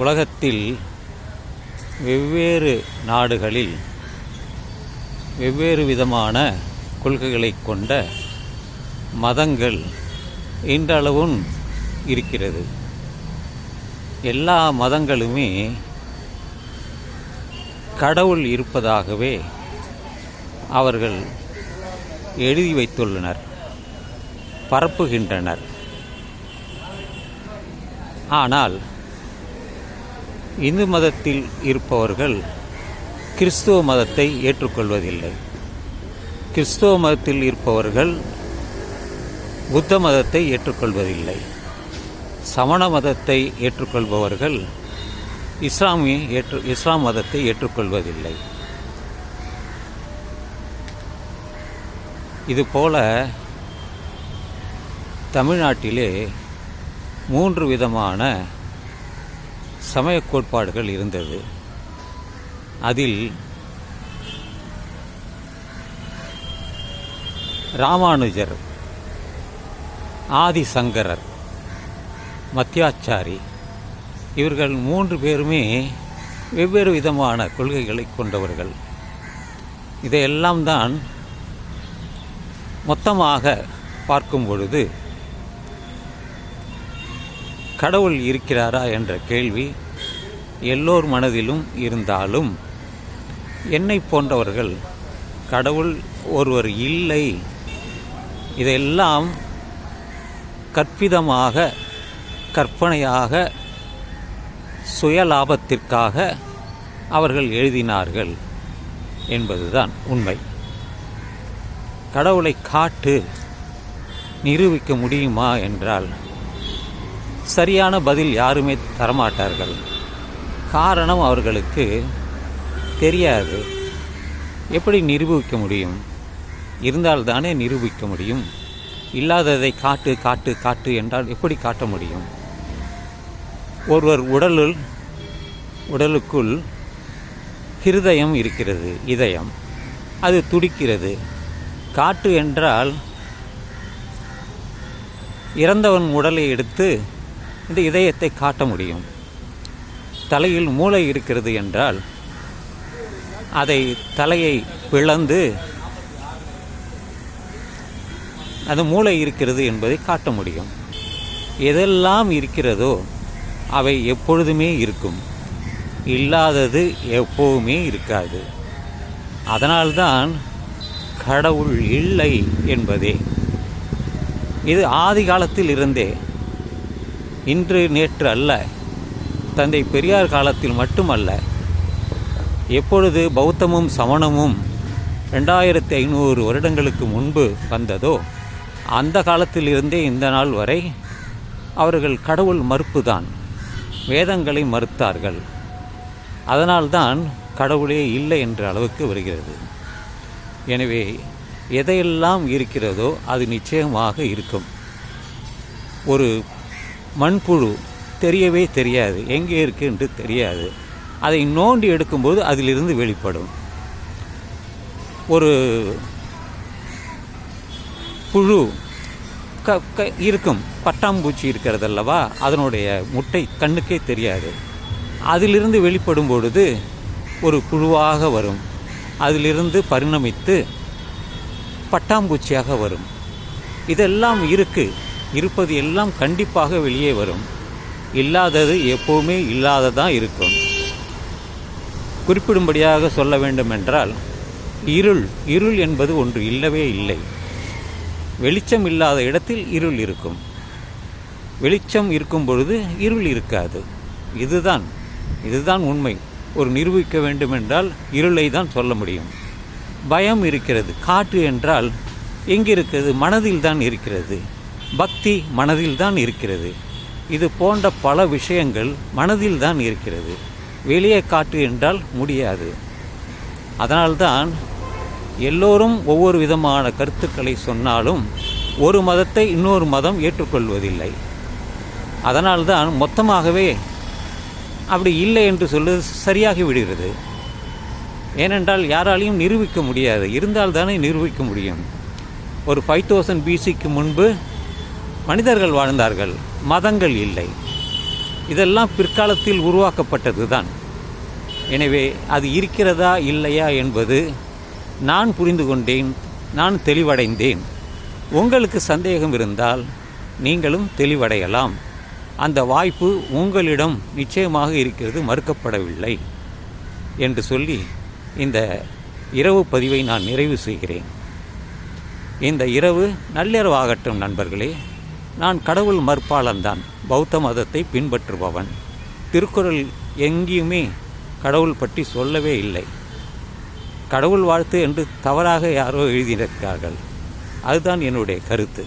உலகத்தில் வெவ்வேறு நாடுகளில் வெவ்வேறு விதமான கொள்கைகளை கொண்ட மதங்கள் இன்றளவும் இருக்கிறது. எல்லா மதங்களுமே கடவுள் இருப்பதாகவே அவர்கள் எழுதி வைத்துள்ளனர் பரப்புகின்றனர். ஆனால் இந்து மதத்தில் இருப்பவர்கள் கிறிஸ்துவ மதத்தை ஏற்றுக்கொள்வதில்லை. கிறிஸ்துவ மதத்தில் இருப்பவர்கள் புத்த மதத்தை ஏற்றுக்கொள்வதில்லை. சமண மதத்தை ஏற்றுக்கொள்பவர்கள் இஸ்லாமிய ஏற்று இஸ்லாம் மதத்தை ஏற்றுக்கொள்வதில்லை. இதுபோல தமிழ்நாட்டிலே மூன்று விதமான சமய கோட்பாடுகள் இருந்தது. அதில் ராமானுஜர் ஆதிசங்கரர் மத்தியாச்சாரி இவர்கள் மூன்று பேருமே வெவ்வேறு விதமான கொள்கைகளை கொண்டவர்கள். இதையெல்லாம் தான் மொத்தமாக பார்க்கும் பொழுது கடவுள் இருக்கிறாரா என்ற கேள்வி எல்லோர் மனதிலும் இருந்தாலும் என்னை போன்றவர்கள் கடவுள் ஒருவர் இல்லை. இதையெல்லாம் கற்பிதமாக கற்பனையாக சுயலாபத்திற்காக அவர்கள் எழுதினார்கள் என்பதுதான் உண்மை. கடவுளை காட்டு நிரூபிக்க முடியுமா என்றால் சரியான பதில் யாருமே தரமாட்டார்கள். காரணம் அவர்களுக்கு தெரியாது. எப்படி நிரூபிக்க முடியும்? இருந்தால்தானே நிரூபிக்க முடியும். இல்லாததை காட்டு காட்டு காட்டு என்றால் எப்படி காட்ட முடியும்? ஒருவர் உடலுள் உடலுக்குள் ஹிருதயம் இருக்கிறது இதயம். அது துடிக்கிறது. காட்டு என்றால் இறந்தவன் உடலை எடுத்து இந்த இதயத்தை காட்ட முடியும். தலையில் மூளை இருக்கிறது என்றால் அதை தலையை பிளந்து அது மூளை இருக்கிறது என்பதை காட்ட முடியும். எதெல்லாம் இருக்கிறதோ அவை எப்பொழுதுமே இருக்கும். இல்லாதது எப்போவுமே இருக்காது. அதனால்தான் கடவுள் இல்லை என்பதே. இது ஆதி காலத்தில் இருந்தே இன்று நேற்று அல்ல. தந்தை பெரியார் காலத்தில் மட்டுமல்ல எப்பொழுது பௌத்தமும் சமணமும் ரெண்டாயிரத்தி ஐநூறு வருடங்களுக்கு முன்பு வந்ததோ அந்த காலத்திலிருந்தே இந்த நாள் வரை அவர்கள் கடவுள் மறுப்புதான் வேதங்களை மறுத்தார்கள். அதனால்தான் கடவுளே இல்லை என்ற அளவுக்கு வருகிறது. எனவே எதையெல்லாம் இருக்கிறதோ அது நிச்சயமாக இருக்கும். ஒரு மண்புழு. தெரியவே தெரியாது. எங்கே இருக்குன்ட்டு என்று தெரியாது. அதை நோண்டி எடுக்கும்போது அதிலிருந்து வெளிப்படும். ஒரு புழு க க இருக்கும். பட்டாம்பூச்சி இருக்கிறதல்லவா? அதனுடைய முட்டை கண்ணுக்கே தெரியாது. அதிலிருந்து வெளிப்படும் பொழுது ஒரு புழுவாக வரும். அதிலிருந்து பரிணமித்து பட்டாம்பூச்சியாக வரும். இதெல்லாம் இருக்குது இருப்பது எல்லாம் கண்டிப்பாக வெளியே வரும். இல்லாதது எப்போவுமே இல்லாததான் இருக்கும். குறிப்பிடும்படியாக சொல்ல வேண்டுமென்றால் இருள் இருள் என்பது ஒன்று இல்லவே இல்லை. வெளிச்சம் இல்லாத இடத்தில் இருள் இருக்கும். வெளிச்சம் இருக்கும் பொழுது இருள் இருக்காது. இதுதான் இதுதான் உண்மை. ஒரு நிரூபிக்க வேண்டுமென்றால் இருளை தான் சொல்ல முடியும். பயம் இருக்கிறது. காற்று என்றால் எங்கிருக்கிறது? மனதில் தான் இருக்கிறது. பக்தி மனதில் தான் இருக்கிறது. இது போன்ற பல விஷயங்கள் மனதில் தான் இருக்கிறது. வெளியே காட்டு என்றால் முடியாது. அதனால்தான் எல்லோரும் ஒவ்வொரு விதமான கருத்துக்களை சொன்னாலும் ஒரு மதத்தை இன்னொரு மதம் ஏற்றுக்கொள்வதில்லை. அதனால்தான் மொத்தமாகவே அப்படி இல்லை என்று சொல்வது சரியாகி விடுகிறது. ஏனென்றால் யாராலையும் நிரூபிக்க முடியாது. இருந்தால் தானே நிரூபிக்க முடியும். ஒரு ஃபைவ் தௌசண்ட் பிசிக்கு முன்பு மனிதர்கள் வாழ்ந்தார்கள் மதங்கள் இல்லை. இதெல்லாம் பிற்காலத்தில் உருவாக்கப்பட்டது தான் எனவே அது இருக்கிறதா இல்லையா என்பது நான் புரிந்து கொண்டேன் நான் தெளிவடைந்தேன். உங்களுக்கு சந்தேகம் இருந்தால் நீங்களும் தெளிவடையலாம். அந்த வாய்ப்பு உங்களிடம் நிச்சயமாக இருக்கிறது மறுக்கப்படவில்லை என்று சொல்லி இந்த இரவு பதிவை நான் நிறைவு செய்கிறேன். இந்த இரவு நள்ளிரவாகட்டும் நண்பர்களே. நான் கடவுள் மறுப்பாளன்தான். பௌத்த மதத்தை பின்பற்றுபவன். திருக்குறள் எங்கேயுமே கடவுள் பற்றி சொல்லவே இல்லை. கடவுள் வாழ்த்து என்று தவறாக யாரோ எழுதியிருக்கிறார்கள். அதுதான் என்னுடைய கருத்து.